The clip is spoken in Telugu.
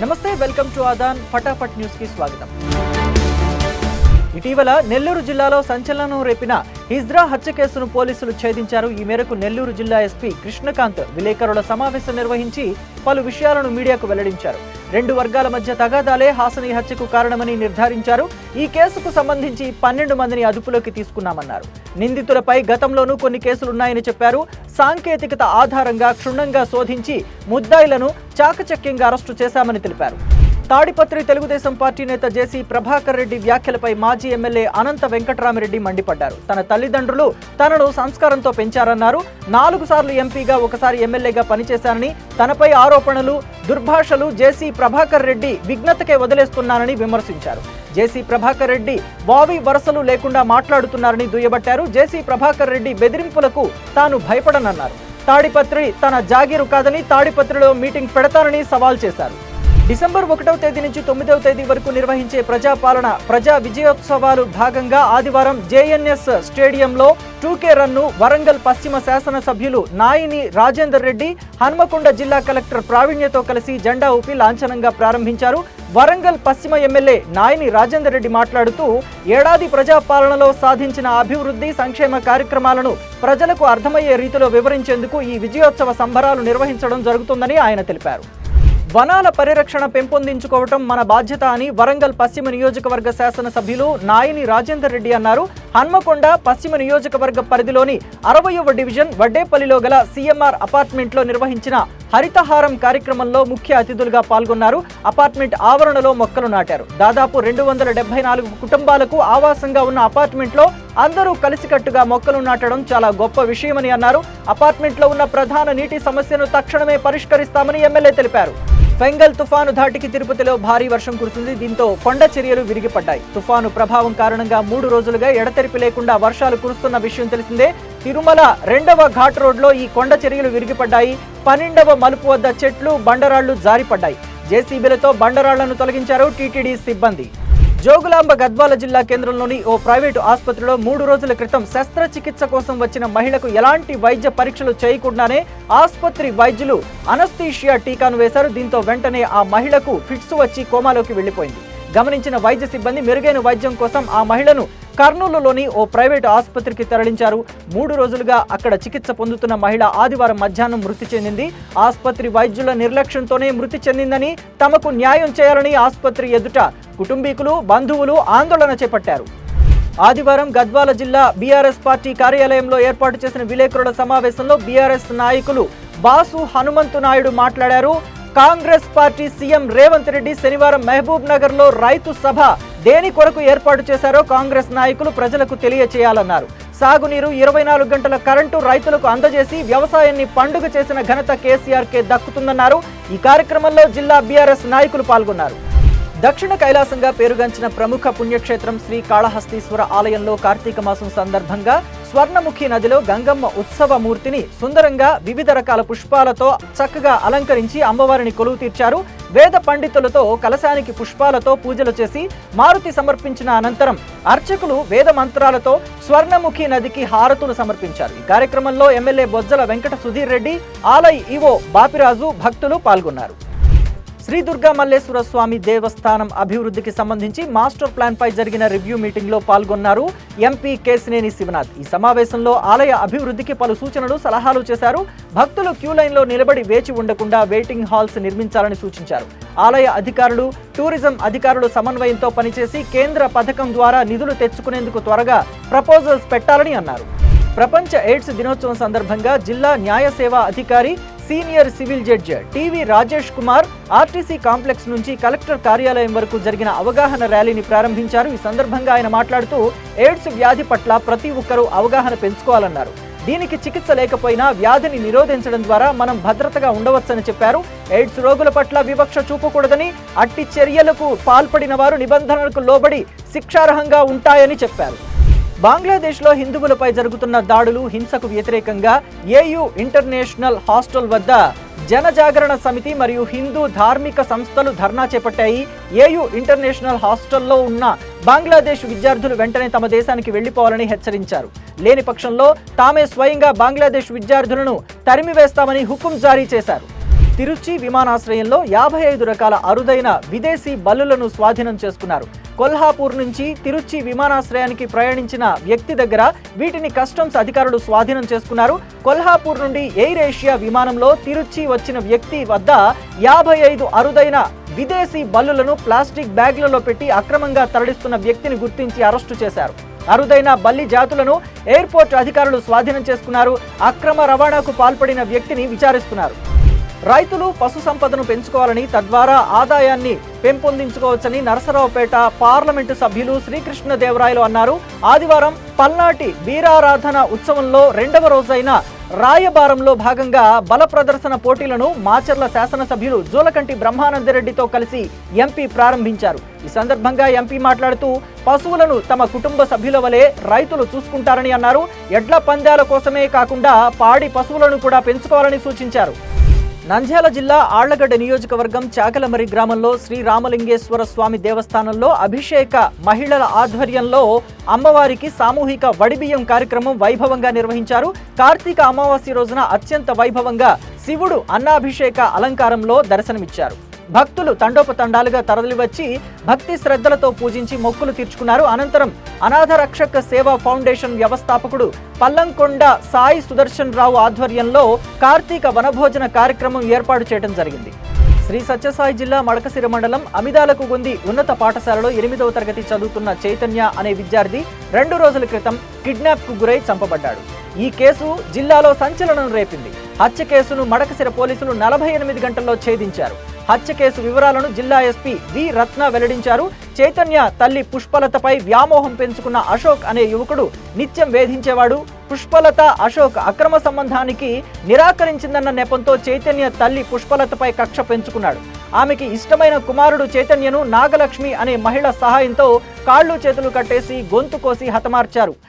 నమస్తే వెల్కమ్ టు ఆదాన్ ఫటాఫట్ న్యూస్ కి స్వాగతం ఇటీవల నెల్లూరు జిల్లాలో సంచలనం రేపిన హిజ్రా హత్య కేసును పోలీసులు ఛేదించారు. ఈ మేరకు నెల్లూరు జిల్లా ఎస్పీ కృష్ణకాంత్ విలేకరుల సమావేశం నిర్వహించి పలు విషయాలను మీడియాకు వెల్లడించారు. రెండు వర్గాల మధ్య తగాదాలే హాసని హత్యకు కారణమని నిర్ధారించారు. ఈ కేసుకు సంబంధించి పన్నెండు మందిని అదుపులోకి తీసుకున్నామన్నారు. నిందితులపై గతంలోనూ కొన్ని కేసులున్నాయని చెప్పారు. సాంకేతికత ఆధారంగా క్షుణ్ణంగా శోధించి ముద్దాయిలను చాకచక్యంగా అరెస్టు చేశామని తెలిపారు. తాడిపత్రి తెలుగుదేశం పార్టీ నేత జేసీ ప్రభాకర్ రెడ్డి వ్యాఖ్యలపై మాజీ ఎమ్మెల్యే అనంత వెంకటరామిరెడ్డి మండిపడ్డారు. తన తల్లిదండ్రులు తనను సంస్కారంతో పెంచారన్నారు. నాలుగు సార్లు ఎంపీగా ఒకసారి ఎమ్మెల్యేగా పనిచేశానని తనపై ఆరోపణలు దుర్భాషలు జేసీ ప్రభాకర్ రెడ్డి విఘ్నతకే వదిలేస్తున్నానని విమర్శించారు. జేసీ ప్రభాకర్ రెడ్డి వావి వరసలు లేకుండా మాట్లాడుతున్నారని దుయ్యబట్టారు. జేసీ ప్రభాకర్ రెడ్డి బెదిరింపులకు తాను భయపడనన్నారు. తాడిపత్రి తన జాగీరు కాదని తాడిపత్రిలో మీటింగ్ పెడతానని సవాల్ చేశారు. డిసెంబర్ ఒకటవ తేదీ నుంచి తొమ్మిదవ తేదీ వరకు నిర్వహించే ప్రజాపాలన ప్రజా విజయోత్సవాలు భాగంగా ఆదివారం జేఎన్ఎస్ స్టేడియంలో టూకే రన్ను వరంగల్ పశ్చిమ శాసనసభ్యులు నాయిని రాజేందర్ రెడ్డి హన్మకొండ జిల్లా కలెక్టర్ ప్రావీణ్యతో కలిసి జెండా ఊపి లాంఛనంగా ప్రారంభించారు. వరంగల్ పశ్చిమ ఎమ్మెల్యే నాయని రాజేందర్ రెడ్డి మాట్లాడుతూ ఏడాది ప్రజాపాలనలో సాధించిన అభివృద్ధి సంక్షేమ కార్యక్రమాలను ప్రజలకు అర్థమయ్యే రీతిలో వివరించేందుకు ఈ విజయోత్సవ సంబరాలు నిర్వహించడం జరుగుతుందని ఆయన తెలిపారు. వనాల పరిరక్షణ పెంపొందించుకోవటం మన బాధ్యత అని వరంగల్ పశ్చిమ నియోజకవర్గ శాసనసభ్యులు నాయని రాజేందర్ రెడ్డి అన్నారు. హన్మకొండ పశ్చిమ నియోజకవర్గ పరిధిలోని అరవయవ డివిజన్ వడ్డేపల్లిలో గల సీఎంఆర్ అపార్ట్మెంట్లో నిర్వహించిన హరితహారం కార్యక్రమంలో ముఖ్య అతిథులుగా పాల్గొన్నారు. అపార్ట్మెంట్ ఆవరణలో మొక్కలు నాటారు. దాదాపు రెండు వందల డెబ్బై నాలుగు కుటుంబాలకు ఆవాసంగా ఉన్న అపార్ట్మెంట్లో అందరూ కలిసికట్టుగా మొక్కలు నాటడం చాలా గొప్ప విషయమని అన్నారు. అపార్ట్మెంట్లో ఉన్న ప్రధాన నీటి సమస్యను తక్షణమే పరిష్కరిస్తామని ఎమ్మెల్యే తెలిపారు. ఫెంగల్ తుఫాను ధాటికి తిరుపతిలో భారీ వర్షం కురుస్తుంది. దీంతో కొండ చర్యలు విరిగిపడ్డాయి. తుఫాను ప్రభావం కారణంగా మూడు రోజులుగా ఎడతెరిపి లేకుండా వర్షాలు కురుస్తున్న విషయం తెలిసిందే. తిరుమల రెండవ ఘాట్ రోడ్లో ఈ కొండ చర్యలు విరిగిపడ్డాయి. పన్నెండవ మలుపు వద్ద చెట్లు బండరాళ్ళు జారిపడ్డాయి. జేసీబీలతో బండరాళ్ళను తొలగించారు టీటీడీ సిబ్బంది. జోగులాంబ గద్వాల జిల్లా కేంద్రంలోని ఓ ప్రైవేటు ఆసుపత్రిలో మూడు రోజుల క్రితం శస్త్రచికిత్స కోసం వచ్చిన మహిళకు ఎలాంటి వైద్య పరీక్షలు చేయకుండానే ఆసుపత్రి వైద్యులు అనస్థీషియా టీకాను వేశారు. దీంతో వెంటనే ఆ మహిళకు ఫిట్స్ వచ్చి కోమాలోకి వెళ్ళిపోయింది గమనించిన వైద్య సిబ్బంది మెరుగైన వైద్యం కోసం ఆ మహిళను కర్నూలులోని ఓ ప్రైవేటు ఆసుపత్రికి తరలించారు. మూడు రోజులుగా అక్కడ చికిత్స పొందుతున్న మహిళ ఆదివారం మధ్యాహ్నం మృతి చెందింది. ఆసుపత్రి వైద్యుల నిర్లక్ష్యంతోనే మృతి చెందిందని తమకు న్యాయం చేయాలని ఆసుపత్రి ఎదుట కుటుంబీకులు బంధువులు ఆందోళన చేపట్టారు. ఆదివారం గద్వాల జిల్లా బీఆర్ఎస్ పార్టీ కార్యాలయంలో ఏర్పాటు చేసిన విలేకరుల సమావేశంలో బీఆర్ఎస్ నాయకులు బాసు హనుమంతు నాయుడు మాట్లాడారు. Congress party CM Revanth Reddy శనివారం మహబూబ్ నగర్లో రైతు సభ దేని కొరకు ఏర్పాటు చేశారో కాంగ్రెస్ నాయకులు ప్రజలకు తెలియచేయాలన్నారు. సాగునీరు ఇరవై నాలుగు గంటల కరెంటు రైతులకు అందజేసి వ్యవసాయాన్ని పండుగ చేసిన ఘనత కేసీఆర్కే దక్కుతుందన్నారు. ఈ కార్యక్రమంలో జిల్లా బీఆర్ఎస్ నాయకులు పాల్గొన్నారు. దక్షిణ కైలాసంగా పేరుగాంచిన ప్రముఖ పుణ్యక్షేత్రం శ్రీ కాళహస్తీశ్వర ఆలయంలో కార్తీక మాసం సందర్భంగా స్వర్ణముఖి నదిలో గంగమ్మ ఉత్సవ మూర్తిని సుందరంగా వివిధ రకాల పుష్పాలతో చక్కగా అలంకరించి అమ్మవారిని కొలువు తీర్చారు. వేద పండితులతో కలశానికి పుష్పాలతో పూజలు చేసి మారుతి సమర్పించిన అనంతరం అర్చకులు వేద మంత్రాలతో స్వర్ణముఖి నదికి హారతులు సమర్పించారు. ఈ కార్యక్రమంలో ఎమ్మెల్యే బొజ్జల వెంకట సుధీర్ రెడ్డి ఆలయ ఈవో బాపిరాజు భక్తులు పాల్గొన్నారు. శ్రీ దుర్గా మల్లేశ్వర స్వామి దేవస్థానం అభివృద్ధికి సంబంధించి మాస్టర్ ప్లాన్ పై జరిగిన రివ్యూ మీటింగ్లో పాల్గొన్నారు ఎంపీ కేసినేని శివనాథ్. ఈ సమావేశంలో ఆలయ అభివృద్ధికి పలు సూచనలు సలహాలు చేశారు. భక్తులు క్యూ లైన్లో నిలబడి వేచి ఉండకుండా వెయిటింగ్ హాల్స్ నిర్మించాలని సూచించారు. ఆలయ అధికారులు టూరిజం అధికారులు సమన్వయంతో పనిచేసి కేంద్ర పథకం ద్వారా నిధులు తెచ్చుకునేందుకు త్వరగా ప్రపోజల్స్ పెట్టాలని అన్నారు. ప్రపంచ ఎయిడ్స్ దినోత్సవం సందర్భంగా జిల్లా న్యాయ సేవా అధికారి senior civil judge TV Rajesh Kumar RTC complex నుంచి కలెక్టర్ కార్యాలయం వరకు జరిగిన అవగాహన ర్యాలీని ప్రారంభించారు. ఈ సందర్భంగా ఆయన మాట్లాడుతూ ఎయిడ్స్ వ్యాధి పట్ల ప్రతి ఒక్కరూ అవగాహన పెంచుకోవాలన్నారు. దీనికి చికిత్స లేకపోయినా వ్యాధిని నిరోధించడం ద్వారా మనం భద్రతగా ఉండవచ్చని చెప్పారు. ఎయిడ్స్ రోగుల పట్ల వివక్ష చూపకూడదని అట్టి చర్యలకు పాల్పడిన వారు నిబంధనలకు లోబడి శిక్షార్హంగా ఉంటాయని చెప్పారు. బంగ్లాదేశ్లో హిందువులపై జరుగుతున్న దాడులు హింసకు వ్యతిరేకంగా ఏయు ఇంటర్నేషనల్ హాస్టల్ వద్ద జనజాగరణ సమితి మరియు హిందూ ధార్మిక సంస్థలు ధర్నా చేపట్టాయి. ఏయు ఇంటర్నేషనల్ హాస్టల్లో ఉన్న బంగ్లాదేశ్ విద్యార్థులు వెంటనే తమ దేశానికి వెళ్ళిపోవాలని హెచ్చరించారు. లేని పక్షంలో తామే స్వయంగా బంగ్లాదేశ్ విద్యార్థులను తరిమివేస్తామని హుకుం జారీ చేశారు. తిరుచి విమానాశ్రయంలో యాభై ఐదు రకాల అరుదైన విదేశీ బల్లులను స్వాధీనం చేసుకున్నారు. కొల్హాపూర్ నుంచి తిరుచి విమానాశ్రయానికి ప్రయాణించిన వ్యక్తి దగ్గర వీటిని కస్టమ్స్ అధికారులు స్వాధీనం చేసుకున్నారు. కొల్హాపూర్ నుండి ఎయిర్ ఏషియా విమానంలో తిరుచి వచ్చిన వ్యక్తి వద్ద యాభై ఐదు అరుదైన విదేశీ బల్లులను ప్లాస్టిక్ బ్యాగ్లలో పెట్టి అక్రమంగా తరలిస్తున్న వ్యక్తిని గుర్తించి అరెస్టు చేశారు. అరుదైన బల్లి జాతులను ఎయిర్పోర్ట్ అధికారులు స్వాధీనం చేసుకున్నారు. అక్రమ రవాణాకు పాల్పడిన వ్యక్తిని విచారిస్తున్నారు. రైతులు పశు సంపదను పెంచుకోవాలని తద్వారా ఆదాయాన్ని పెంపొందించుకోవచ్చని నరసరావుపేట పార్లమెంటు సభ్యులు శ్రీకృష్ణదేవరాయలు అన్నారు. ఆదివారం పల్నాటి వీరారాధన ఉత్సవంలో రెండవ రోజైన రాయబారంలో భాగంగా బల ప్రదర్శన పోటీలను మాచర్ల శాసనసభ్యులు జూలకంటి బ్రహ్మానందరెడ్డితో కలిసి ఎంపీ ప్రారంభించారు. ఈ సందర్భంగా ఎంపీ మాట్లాడుతూ పశువులను తమ కుటుంబ సభ్యుల వలె రైతులు చూసుకుంటారని అన్నారు. ఎడ్ల పందాల కోసమే కాకుండా పాడి పశువులను కూడా పెంచుకోవాలని సూచించారు. నంద్యాల జిల్లా ఆళ్ళగడ్డ నియోజకవర్గం చాకలమరి గ్రామంలో శ్రీ రామలింగేశ్వర స్వామి దేవస్థానంలో అభిషేక మహిళల ఆధ్వర్యంలో అమ్మవారికి సామూహిక వడిబియ్యం కార్యక్రమం వైభవంగా నిర్వహించారు. కార్తీక అమావాస్య రోజున అత్యంత వైభవంగా శివుడు అన్నాభిషేక అలంకారంలో దర్శనమిచ్చారు. భక్తులు తండోపతండాలుగా తరలివచ్చి భక్తి శ్రద్ధలతో పూజించి మొక్కులు తీర్చుకున్నారు. అనంతరం అనాథ రక్షక సేవా ఫౌండేషన్ వ్యవస్థాపకుడు పల్లంకొండ సాయి సుదర్శన్ రావు ఆధ్వర్యంలో కార్తీక వనభోజన కార్యక్రమం ఏర్పాటు చేయడం జరిగింది. శ్రీ సత్యసాయి జిల్లా మడకసిర మండలం అమిదాలకు గుంది ఉన్నత పాఠశాలలో ఎనిమిదవ తరగతి చదువుతున్న చైతన్య అనే విద్యార్థి రెండు రోజుల క్రితం కిడ్నాప్కు గురై చంపబడ్డాడు. ఈ కేసు జిల్లాలో సంచలనం రేపింది. హత్య కేసును మడకసిర పోలీసులు నలభై ఎనిమిది గంటల్లో ఛేదించారు. హత్య కేసు వివరాలను జిల్లా ఎస్పీ వి రత్న వెల్లడించారు. చైతన్య తల్లి పుష్పలతపై వ్యామోహం పెంచుకున్న అశోక్ అనే యువకుడు నిత్యం వేధించేవాడు. పుష్పలత అశోక్ అక్రమ సంబంధానికి నిరాకరించిందన్న నెపంతో చైతన్య తల్లి పుష్పలతపై కక్ష పెంచుకున్నాడు. ఆమెకి ఇష్టమైన కుమారుడు చైతన్యను నాగలక్ష్మి అనే మహిళ సహాయంతో కాళ్ళు చేతులు కట్టేసి గొంతు కోసి హతమార్చారు.